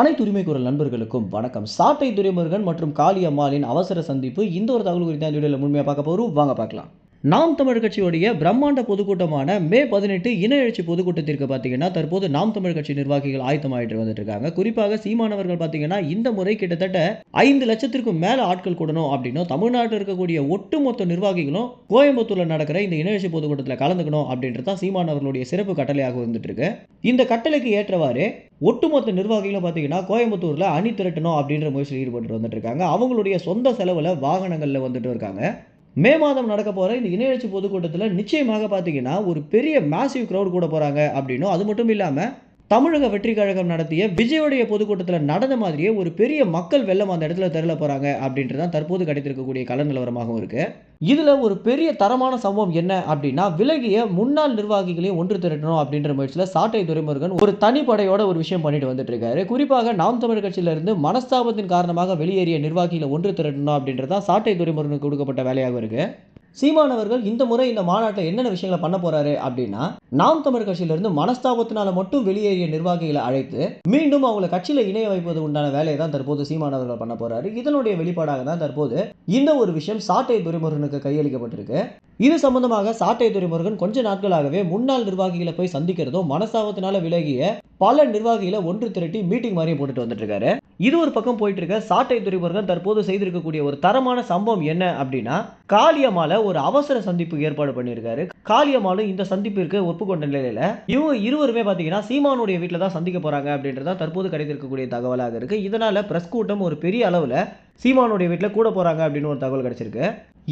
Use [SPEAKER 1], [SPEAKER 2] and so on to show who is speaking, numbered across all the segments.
[SPEAKER 1] அனைத்து உரிமை குரல் நண்பர்களுக்கும் வணக்கம். சாட்டை துரைமுருகன் மற்றும் காளியம்மாளின் அவசர சந்திப்பு இந்த ஒரு தகவல் குறித்த இந்த வீடியோவில் முழுமையாக பார்க்க போகிறோம் வாங்க பார்க்கலாம். நாம் தமிழ் கட்சியுடைய பிரம்மாண்ட பொதுக்கூட்டமான மே பதினெட்டு இன எழுச்சி பொதுக்கூட்டத்திற்கு பார்த்தீங்கன்னா தற்போது நாம் தமிழ் கட்சி நிர்வாகிகள் ஆயத்தமாயிட்டு வந்துட்டு இருக்காங்க குறிப்பாக சீமானவர்கள் பார்த்தீங்கன்னா இந்த முறை கிட்டத்தட்ட ஐந்து லட்சத்திற்கும் மேல ஆட்கள் கூடணும் அப்படின்னும் தமிழ்நாட்டில் இருக்கக்கூடிய ஒட்டுமொத்த நிர்வாகிகளும் கோயம்புத்தூர்ல நடக்கிற இந்த இன எழுச்சி பொதுக்கூட்டத்தில் கலந்துக்கணும் அப்படின்றது தான் சீமானவர்களுடைய சிறப்பு கட்டளையாக வந்துட்டு இருக்கு இந்த கட்டளைக்கு ஏற்றவாறு ஒட்டுமொத்த நிர்வாகிகளும் பார்த்தீங்கன்னா கோயம்புத்தூரில் அணி திரட்டணும் அப்படின்ற முயற்சியில் ஈடுபட்டு வந்துட்டு இருக்காங்க அவங்களுடைய சொந்த செலவில் வாகனங்களில் வந்துட்டு இருக்காங்க. மே மாதம் நடக்க போகிற இந்த இணையச்சி பொதுக்கூட்டத்தில் நிச்சயமாக பார்த்தீங்கன்னா ஒரு பெரிய மேசிவ் க்ரௌட் கூட போகிறாங்க அப்படின்னும் அது மட்டும் இல்லாமல் தமிழக வெற்றி கழகம் நடத்திய விஜயோடைய பொதுக்கூட்டத்தில் நடந்த மாதிரியே ஒரு பெரிய மக்கள் வெள்ளம் அந்த இடத்துல தெருல போகிறாங்க அப்படின்றது தான் தற்போது கிடைத்திருக்கக்கூடிய கள நிலவரமாகவும் இருக்கு. இதில் ஒரு பெரிய தரமான சம்பவம் என்ன அப்படின்னா விலகிய முன்னாள் நிர்வாகிகளையும் ஒன்று திரட்டணும் அப்படின்ற முயற்சியில் சாட்டை துரைமுருகன் ஒரு தனிப்படையோட ஒரு விஷயம் பண்ணிட்டு வந்துட்டு இருக்காரு குறிப்பாக நாம் தமிழர் கட்சியிலிருந்து மனஸ்தாபத்தின் காரணமாக வெளியேறிய நிர்வாகிகளை ஒன்று திரட்டணும் அப்படின்றதான் சாட்டை துரைமுருகனுக்கு கொடுக்கப்பட்ட வேலையாக இருக்குது சீமானவர்கள் இந்த முறை இந்த மாநாட்டில் என்னென்ன விஷயங்களை பண்ண போறாரு அப்படின்னா நாம் தமிழ் கட்சியிலிருந்து மனஸ்தாபத்தினால மட்டும் வெளியேறிய நிர்வாகிகளை அழைத்து மீண்டும் அவங்களை கட்சியில் இணைய வைப்பது உண்டான வேலையை தான் தற்போது சீமானவர்கள் பண்ண போறாரு. இதனுடைய வெளிப்பாடாக தான் தற்போது இந்த ஒரு விஷயம் சாட்டை துரைமுருகனுக்கு கையளிக்கப்பட்டிருக்கு. இது சம்பந்தமாக சாட்டை துரைமுருகன் கொஞ்ச நாட்களாகவே முன்னாள் நிர்வாகிகளை போய் சந்திக்கிறதும் மனஸ்தாபத்தினால விலகிய பல நிர்வாகிகளை ஒன்று திரட்டி மீட்டிங் மாதிரியும் போட்டுட்டு வந்துட்டு இருக்காரு. இது ஒரு பக்கம் போயிட்டு இருக்க சாட்டை துறைமுருகன் தற்போது செய்திருக்கக்கூடிய ஒரு தரமான சம்பவம் என்ன அப்படின்னா காளியம்மால ஒரு அவசர சந்திப்பு ஏற்பாடு பண்ணியிருக்காரு. காளியம்மாலும் இந்த சந்திப்பிற்கு ஒப்புக்கொண்ட நிலையில இவங்க இருவருமே பாத்தீங்கன்னா சீமானுடைய வீட்டில் தான் சந்திக்க போறாங்க அப்படின்றத தற்போது கிடைத்திருக்கக்கூடிய தகவலாக இருக்கு. இதனால பிரஸ் கூட்டம் ஒரு பெரிய அளவுல சீமானுடைய வீட்டில் கூட போறாங்க அப்படின்னு ஒரு தகவல் கிடைச்சிருக்கு.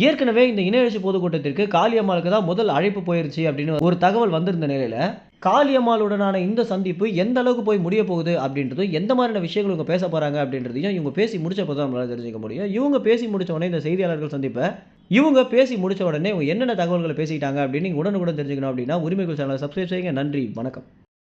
[SPEAKER 1] ஏற்கனவே இந்த இணையழ்ச்சி பொதுக்கூட்டத்திற்கு காளியம்மாளுக்கு தான் முதல் அழைப்பு போயிருச்சு அப்படின்னு ஒரு தகவல் வந்திருந்த நிலையில காளியம்மாளுடனான இந்த சந்திப்பு எந்த அளவுக்கு போய் முடிய போகுது அப்படின்றதும் எந்த மாதிரியான விஷயங்கள் இவங்க பேச போகிறாங்க அப்படின்றதையும் இவங்க பேசி முடிச்சப்போ தான் நம்மளால் தெரிஞ்சுக்க முடியும். இவங்க பேசி முடித்த உடனே இந்த செய்தியாளர்கள் சந்திப்பை இவங்க பேசி முடிச்ச உடனே இவங்க என்னென்ன தகவல்களை பேசிக்கிட்டாங்க அப்படின்னு நீங்கள் உடனுக்குடன் தெரிஞ்சுக்கணும் அப்படின்னா உரிமைகள் சேனலை சப்ஸ்கிரைப் செய்யுங்க. நன்றி. வணக்கம்.